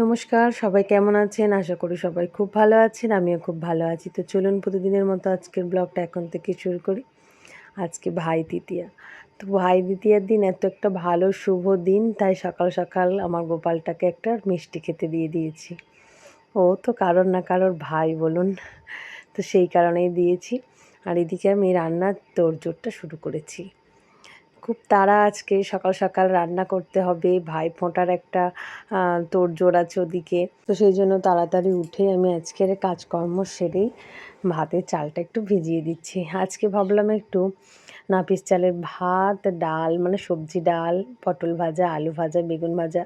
নমস্কার, সবাই কেমন আছেন? আশা করি সবাই খুব ভালো আছেন, আমিও খুব ভালো আছি। তো চলুন প্রতিদিনের মতো আজকের ব্লগটা এখন থেকে শুরু করি। আজকে ভাই দ্বিতীয়া। তো ভাই দ্বিতীয়ার দিন এত একটা ভালো, শুভ দিন, তাই সকাল সকাল আমার গোপালটাকে একটা মিষ্টি খেতে দিয়ে দিয়েছি। ও তো কারোর না কারোর ভাই বলুন, তো সেই কারণেই দিয়েছি। আর এদিকে আমি রান্নার তোড়জোড়টা শুরু করেছি। খুব তাড়া আজকে, সকাল সকাল রান্না করতে হবে, ভাই ফোঁটার একটা তোর আছে ওদিকে। তো সেই জন্য তাড়াতাড়ি উঠে আমি আজকের কাজকর্ম সেরেই ভাতের চালটা একটু ভিজিয়ে দিচ্ছি। আজকে ভাবলাম একটু নাপিস চালের ভাত, ডাল মানে সবজি ডাল, পটল ভাজা, আলু ভাজা, বেগুন ভাজা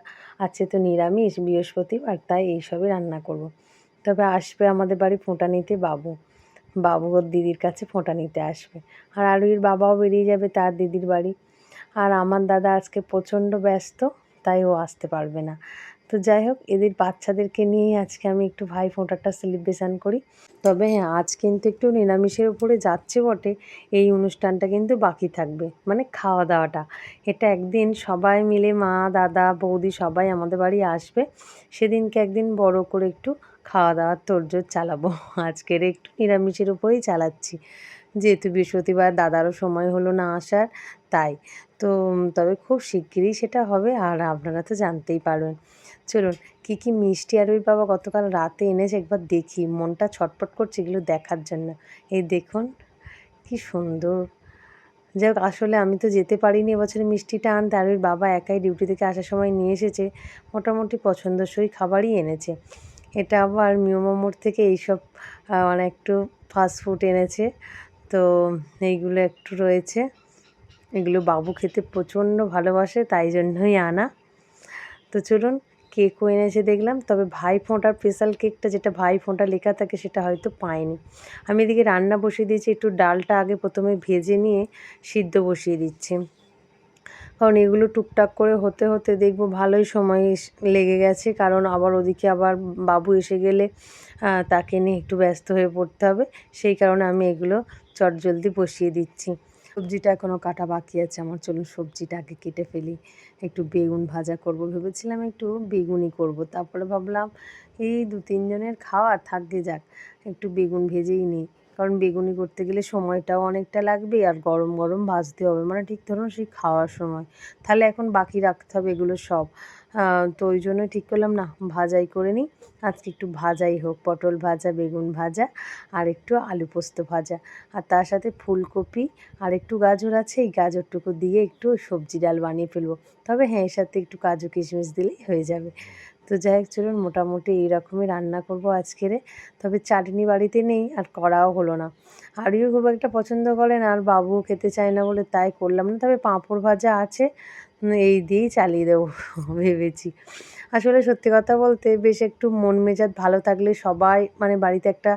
আছে তো নিরামিষ, বৃহস্পতিবার, তাই এইসবই রান্না করব। তবে আসবে আমাদের বাড়ি ফোঁটা নিতে বাবু। বাবু দিদির কাছে ফোঁটা নিতে আসবে। আর আলুর বাবাও বেরিয়ে যাবে তার দিদির বাড়ি। আর আমার দাদা আজকে প্রচণ্ড ব্যস্ত, তাই ও আসতে পারবে না। তো যাই হোক, এদের বাচ্চাদেরকে নিয়ে আজকে আমি একটু ভাই ফোঁটাটা সেলিব্রেশান করি। তবে হ্যাঁ আজ কিন্তু একটু নিরামিষের উপরে যাচ্ছে বটে, এই অনুষ্ঠানটা কিন্তু বাকি থাকবে মানে খাওয়া দাওয়াটা। এটা একদিন সবাই মিলে, মা, দাদা, বৌদি সবাই আমাদের বাড়ি আসবে, সেদিনকে একদিন বড় করে একটু খাওয়া দাওয়ার তোড়জোড় চালাবো। আজকের একটু নিরামিষের উপরেই চালাচ্ছি। যেহেতু বৃহস্পতিবার, দাদারও সময় হলো না আসার, তাই। তো, তবে খুব শিগগিরই সেটা হবে, আর আপনারা তো জানতেই পারবেন। চলুন, কী কী মিষ্টি আর ওই বাবা গতকাল রাতে এনেছে একবার দেখি। মনটা ছটপট করছে এগুলো দেখার জন্য। এই দেখুন, কি সুন্দর। যাই আসলে আমি তো যেতে পারিনি এবছরে মিষ্টিটা আনতে। আর ওই বাবা একাই ডিউটি থেকে আসার সময় নিয়ে এসেছে। মোটামুটি পছন্দসই খাবারই এনেছে। এটা আবার মিওমোমোর থেকে এইসব মানে একটু ফাস্টফুড এনেছে। তো এইগুলো একটু রয়েছে। এগুলো বাবু খেতে প্রচণ্ড ভালোবাসে, তাই জন্যই আনা। তো চলুন কেকও এনেছে দেখলাম, তবে ভাই ফোঁটার স্পেশাল কেকটা যেটা ভাই ফোঁটা লেখা থাকে সেটা হয়তো পাইনি। আমি এদিকে রান্না বসিয়ে দিয়েছি, একটু ডালটা আগে প্রথমে ভেজে নিয়ে সিদ্ধ বসিয়ে দিচ্ছি। কারণ এগুলো টুকটাক করে হতে হতে দেখব ভালোই সময় লেগে গেছে, কারণ আবার ওদিকে আবার বাবু এসে গেলে তাকে নিয়ে একটু ব্যস্ত হয়ে পড়তে হবে, সেই কারণে আমি এগুলো চটজলদি বসিয়ে দিচ্ছি। সবজিটা এখনও কাটা বাকি আছে। আমার চলুন সবজিটা আগে কেটে ফেলি। একটু বেগুন ভাজা করব। ভেবেছিলাম একটু বেগুনই করব। তারপরে ভাবলাম, এই দু, তিনজনের খাওয়া থাকবে যাক। একটু বেগুন ভেজেই নিই। কারণ বেগুনি করতে গেলে সময়টাও অনেকটা লাগবে আর গরম গরম ভাজতে হবে। মানে ঠিক ধরুন সেই খাওয়ার সময়। তাহলে এখন বাকি রাখতে হবে এগুলো সব। তো ওই জন্য ঠিক করলাম, না, ভাজাই করে নিই। আজকে একটু ভাজাই হোক, পটল ভাজা, বেগুন ভাজা, আর একটু আলু পোস্ত ভাজা। আর তার সাথে ফুলকপি, আর একটু গাজর আছে, এই গাজরটুকু দিয়ে একটু সবজি ডাল বানিয়ে ফেলব। তবে হ্যাঁ এর সাথে একটু কাজু কিশমিশ দিলেই হয়ে যাবে। তো যাই হোক, চলুন মোটামুটি এইরকমই রান্না করব আজকেরে তবে চাটনি বাড়িতে নেই, আর করাও হলো না। আরিও খুব একটা পছন্দ করেন আর বাবুও খেতে চায় না বলে তাই করলাম না। তবে পাঁপড় ভাজা আছে এই দিয়েই চালিয়ে দেবো, ভেবেছি। আসলে সত্যি কথা বলতে বেশ একটু মন মেজাজ ভালো থাকলে সবাই মানে বাড়িতে একটা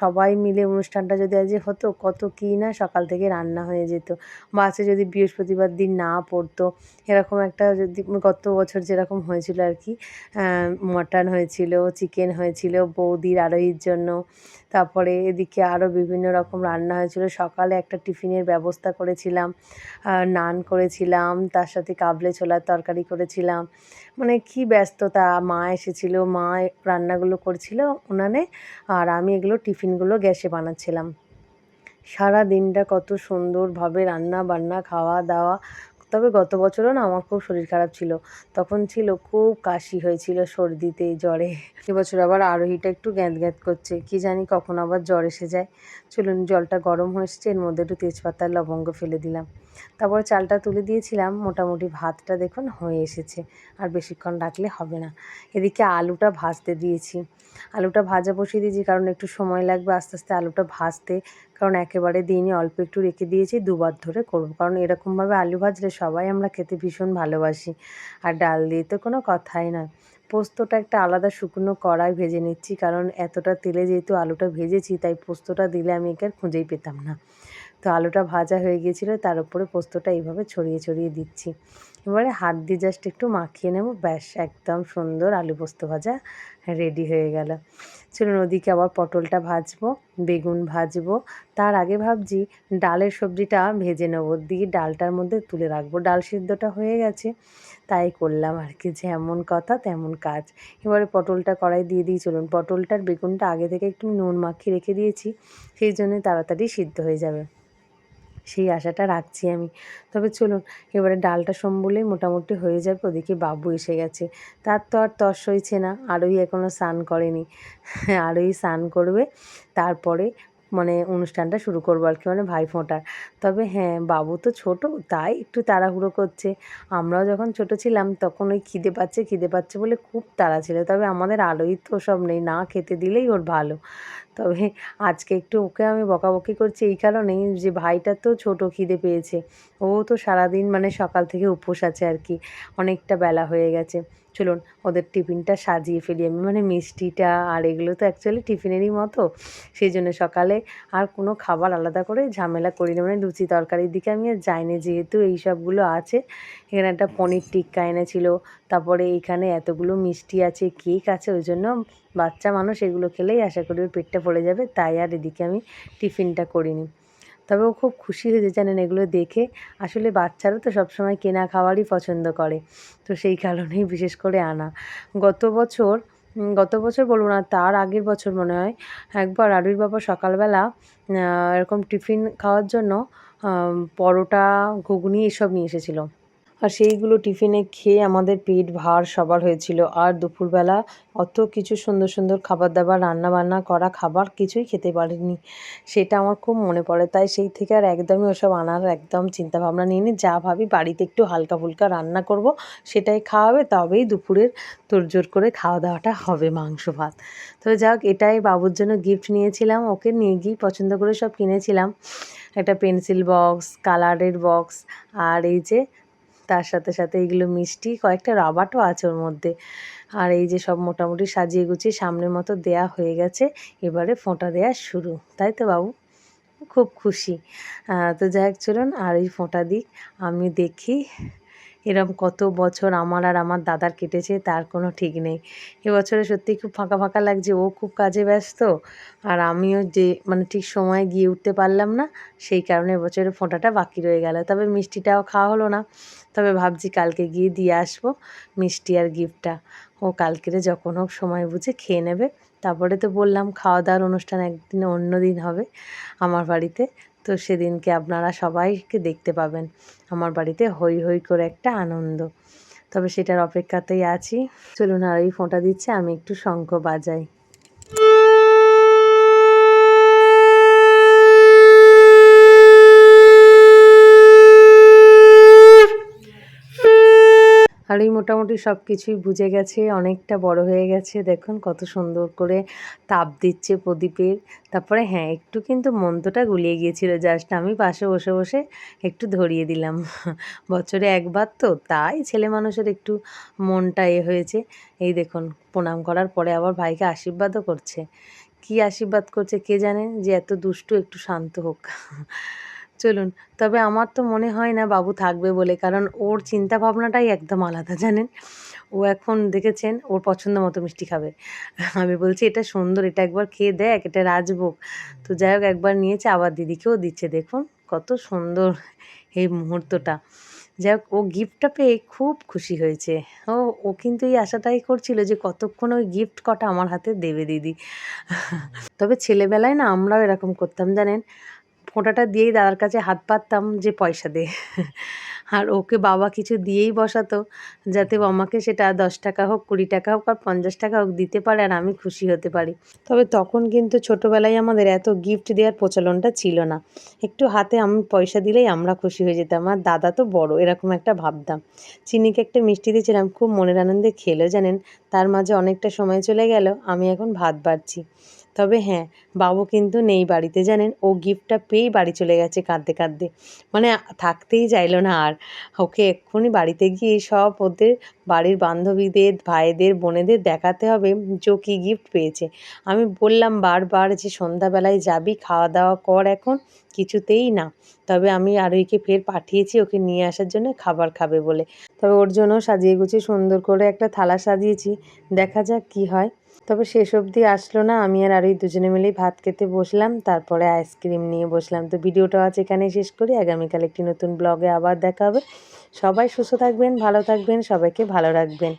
সবাই মিলে অনুষ্ঠানটা যদি আজ হতো, কত কী না সকাল থেকে রান্না হয়ে যেত। বাসে যদি বৃহস্পতিবার দিন না পড়তো, এরকম একটা যদি গত বছর যেরকম হয়েছিল আর কি মটন হয়েছিল, চিকেন হয়েছিল, বৌদির আরোহীর জন্য, তারপরে এদিকে আরও বিভিন্ন রকম রান্না হয়েছিল। সকালে একটা টিফিনের ব্যবস্থা করেছিলাম নান করেছিলাম, তার সাথে কাবলে ছোলার তরকারি করেছিলাম। মানে কি ব্যস্ততা, মা এসেছিল, মা রান্নাগুলো করছিল উনানে, আর আমি এগুলো টিফিনগুলো গ্যাসে বানাচ্ছিলাম। সারা দিনটা কত সুন্দরভাবে রান্না বান্না খাওয়া দাওয়া তবে গত বছরও না আমার খুব শরীর খারাপ ছিল। তখন ছিল খুব কাশি হয়েছিল সর্দিতে, জ্বরে। এবছর আবার আরোহীটা একটু গ্যাঁত গ্যাঁত করছে। কি জানি কখন আবার জ্বর এসে যায়। চলুন, জলটা গরম হয়েছে এর মধ্যে একটু তেজপাতার লবঙ্গ ফেলে দিলাম। তারপর চালটা তুলে দিয়েছিলাম। মোটামুটি ভাতটা দেখুন হয়ে এসেছে। আর বেশিক্ষণ রাখলে হবে না। এদিকে আলুটা ভাজতে দিয়েছি। আলুটা ভাজা বসিয়ে দিয়েছি কারণ একটু সময় লাগবে আস্তে আস্তে আলুটা ভাজতে। কারণ একেবারে দিনই অল্প একটু রেখে দিয়েছি, দুবার ধরে করব। কারণ এরকমভাবে আলু ভাজলে সবাই আমরা খেতে ভীষণ ভালোবাসি। আর ডাল দিয়ে তো কোনো কথাই নয়। পোস্তটা একটা আলাদা শুকনো কড়াই ভেজে নিচ্ছি, কারণ এতটা তেলে যেহেতু আলুটা ভেজেছি, তাই পোস্তটা দিলে আমি একে খুঁজেই পেতাম না। তো আলুটা ভাজা হয়ে গিয়েছিল, তার উপরে পোস্তটা এইভাবে ছড়িয়ে ছড়িয়ে দিচ্ছি। এবারে হাত দিয়ে জাস্ট একটু মাখিয়ে নেব। ব্যাস, একদম সুন্দর আলু পোস্ত ভাজা রেডি হয়ে গেল। চলুন ওদিকে আবার পটলটা ভাজবো, বেগুন ভাজবো। তার আগে ভাবছি ডালের সবজিটা ভেজে নেব। দিয়ে ডালটার মধ্যে তুলে রাখব। ডাল সিদ্ধটা হয়ে গেছে, তাই করলাম আর কি। যেমন কথা, তেমন কাজ। এবারে পটলটা কড়াই দিয়ে দিই। চলুন পটলটার বেগুনটা আগে থেকে একটু নুন মাখিয়ে রেখে দিয়েছি, সেই জন্যই তাড়াতাড়ি সিদ্ধ হয়ে যাবে। সেই আশাটা রাখছি আমি। তবে চলুন, এবারে ডালটা সম্বলেই মোটামুটি হয়ে যাবে ওদিকে বাবু এসে গেছে। তার তো আর তস হয়েছে না, আরোই এখনও স্নান করেনি। আরোই স্নান করবে, তারপরে মানে অনুষ্ঠানটা শুরু করব আর কি মানে ভাই ফোঁটার। তবে হ্যাঁ বাবু তো ছোট, তাই একটু তাড়াহুড়ো করছে। আমরাও যখন ছোট ছিলাম, তখন ওই খিদে পাচ্ছে খিদে পাচ্ছে বলে খুব তাড়া ছিল। তবে আমাদের আলোই তো সব নেই, না খেতে দিলেই ওর ভালো। তবে আজকে একটু ওকে আমি বকাবকি করছি এই কারণেই যে ভাইটা তো ছোট খিদে পেয়েছে। ও তো সারাদিন মানে সকাল থেকে উপোস আছে আর কি, অনেকটা বেলা হয়ে গেছে। চলুন ওদের টিফিনটা সাজিয়ে ফেলি আমি। মানে মিষ্টিটা আর এগুলো তো অ্যাকচুয়ালি টিফিনেরই মতো। সেই জন্য সকালে আর কোনো খাবার আলাদা করে ঝামেলা করি না। মানে লুচি তরকারির দিকে আমি আর যাইনি। যেহেতু এই সবগুলো আছে, এখানে একটা পনির টিক্কা এনেছিল। তারপরে এইখানে এতগুলো মিষ্টি আছে, কেক আছে, ওই জন্য বাচ্চা মানুষ এগুলো খেলেই আশা করি ওর পেটটা পড়ে যাবে, তাই আর এদিকে আমি টিফিনটা করিনি। তবে ও খুব খুশি হয়েছে, জানেন এগুলো দেখে। আসলে বাচ্চারা তো সবসময় কেনা খাবারই পছন্দ করে, তো সেই কারণেই বিশেষ করে আনা। গত বছর গত বছর বলব না, তার আগের বছর মনে হয়, একবার আরুর বাবা সকালবেলা এরকম টিফিন খাওয়ার জন্য পরোটা, ঘুগনি এসব নিয়ে এসেছিল। আর সেইগুলো টিফিনে খেয়ে আমাদের পেট ভার সবার হয়েছিল। আর দুপুরবেলা অত কিছু সুন্দর সুন্দর খাবার দাবার রান্না বান্না করা খাবার কিছুই খেতে পারিনি। সেটা আমার খুব মনে পড়ে। তাই সেই থেকে আর একদমই ওসব আনার একদম চিন্তা ভাবনা নিয়ে নিই যা ভাবি বাড়িতে একটু হালকা ফুলকা রান্না করব, সেটাই খাওয়াবে, তবেই দুপুরের তোড়জোড় করে খাওয়া দাওয়াটা হবে মাংস ভাত তো যাক, এটাই বাবুর জন্য গিফট নিয়েছিলাম। ওকে নিয়ে গিয়ে পছন্দ করে সব কিনেছিলাম। একটা পেন্সিল বক্স কালারের বক্স আর এই যে তার সাথে সাথে এগুলো মিষ্টি, কয়েকটা রাবাটও আছে ওর মধ্যে। আর এই যে সব মোটামুটি সাজিয়ে গুছিয়ে সামনের মতো দেয়া হয়ে গেছে, এবারে ফোঁটা দেয়া শুরু। তাই তো বাবু? খুব খুশি। তো যাই হোক, চলুন আর এই ফোঁটা দিক, আমি দেখি এরম কত বছর আমার আর আমার দাদার কেটেছে, তার কোনো ঠিক নেই। এবছরে সত্যি খুব ফাঁকা ফাঁকা লাগছে, ও খুব কাজে ব্যস্ত। আর আমিও যে মানে ঠিক সময়ে গিয়ে উঠতে পারলাম না, সেই কারণে এবছরের ফোঁটাটা বাকি রয়ে গেল। তবে মিষ্টিটাও খাওয়া হলো না। তবে ভাবছি কালকে গিয়ে দিয়ে আসব মিষ্টি আর গিফটটা। ও কালকেরে যখন হোক সময় বুঝে খেয়ে নেবে। তারপরে তো বললাম, খাওয়া দাওয়ার অনুষ্ঠান একদিন অন্য দিন হবে আমার বাড়িতে। তো সেদিনকে আপনারা সবাইকে দেখতে পাবেন আমার বাড়িতে হই হই করে একটা আনন্দ। তবে সেটার অপেক্ষাতেই আছি। চলুন আর ওই ফোঁটা দিচ্ছে, আমি একটু শঙ্খ বাজাই আর এই মোটামুটি সব কিছুই বুঝে গেছে, অনেকটা বড় হয়ে গেছে। দেখুন কত সুন্দর করে তাপ দিচ্ছে প্রদীপের। তারপরে হ্যাঁ একটু কিন্তু মন্ত্রটা গুলিয়ে গিয়েছিল। জাস্ট আমি পাশে বসে বসে একটু ধরিয়ে দিলাম। বছরে একবার তো, তাই ছেলে মানুষের একটু মনটা এ হয়েছে। এই দেখুন, প্রণাম করার পরে আবার ভাইকে আশীর্বাদও করছে। কি আশীর্বাদ করছে কে জানে? যে এত দুষ্টু একটু শান্ত হোক। চলুন, তবে আমার তো মনে হয় না বাবু থাকবে বলে, কারণ ওর চিন্তা ভাবনাটাই একদম আলাদা, জানেন? ও এখন দেখেছেন, ওর পছন্দ মতো মিষ্টি খাবে। আমি বলছি, এটা সুন্দর, এটা একবার খেয়ে দেখ, এটা রাজভোগ। তো যাই হোক, একবার নিয়েছে, আবার দিদিকেও দিচ্ছে, দেখুন কত সুন্দর এই মুহূর্তটা। যাই হোক, ও গিফটটা পেয়ে খুব খুশি হয়েছে। ও ও কিন্তু এই আশাটাই করছিল যে কতক্ষণ ওই গিফট কটা আমার হাতে দেবে দিদি। তবে ছেলেবেলায় না আমরাও এরকম করতাম, জানেন? ফোঁটাটা দিয়েই দাদার কাছে হাত পাততাম যে পয়সা দে। আর ওকে বাবা কিছু দিয়েই বসাতো, যাতে আমাকে সেটা দশ টাকা হোক, কুড়ি টাকা হোক আর পঞ্চাশ টাকা হোক দিতে পারে আর আমি খুশি হতে পারি। তবে তখন কিন্তু ছোটোবেলায় আমাদের এত গিফট দেওয়ার প্রচলনটা ছিল না। একটু হাতে আমি পয়সা দিলেই আমরা খুশি হয়ে যেতাম। আর দাদা তো বড়, এরকম একটা ভাবতাম। চিনিকে একটা মিষ্টি দিয়েছিলাম, খুব মনের আনন্দে খেলো, জানেন? তার মাঝে অনেকটা সময় চলে গেল, আমি এখন ভাত বাড়ছি। তবে হ্যাঁ বাবু কিন্তু নেই বাড়িতে, জানেন? ও গিফটটা পেয়েই বাড়ি চলে গেছে কাঁদতে কাঁদতে। মানে থাকতেই চাইলো না আর। ওকে এক্ষুনি বাড়িতে গিয়ে সব ওদের বাড়ির বান্ধবীদের, ভাইদের, বোনেদের দেখাতে হবে যে কী গিফট পেয়েছে। আমি বললাম, বারবার যে সন্ধ্যাবেলায় যাবি, খাওয়া দাওয়া কর এখন, কিছুতেই না। তবে আমি আরোহীকে ফের পাঠিয়েছি, ওকে নিয়ে আসার জন্য খাবার খাবে বলে। তবে ওর জন্য সাজিয়ে গুছিয়ে সুন্দর করে একটা থালা সাজিয়েছি। দেখা যাক কি হয়। তবে শেষ অবধি আসলো না। আমি আর আরোহী দুজনে মিলেই ভাত খেতে বসলাম। তারপরে আইসক্রিম নিয়ে বসলাম। তো ভিডিওটা আজ এখানেই শেষ করি। আগামীকাল একটি নতুন ব্লগে আবার দেখা হবে। সবাই সুস্থ থাকবেন, ভালো থাকবেন, সবাইকে ভালো রাখবেন।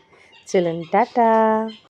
চলুন, টাটা।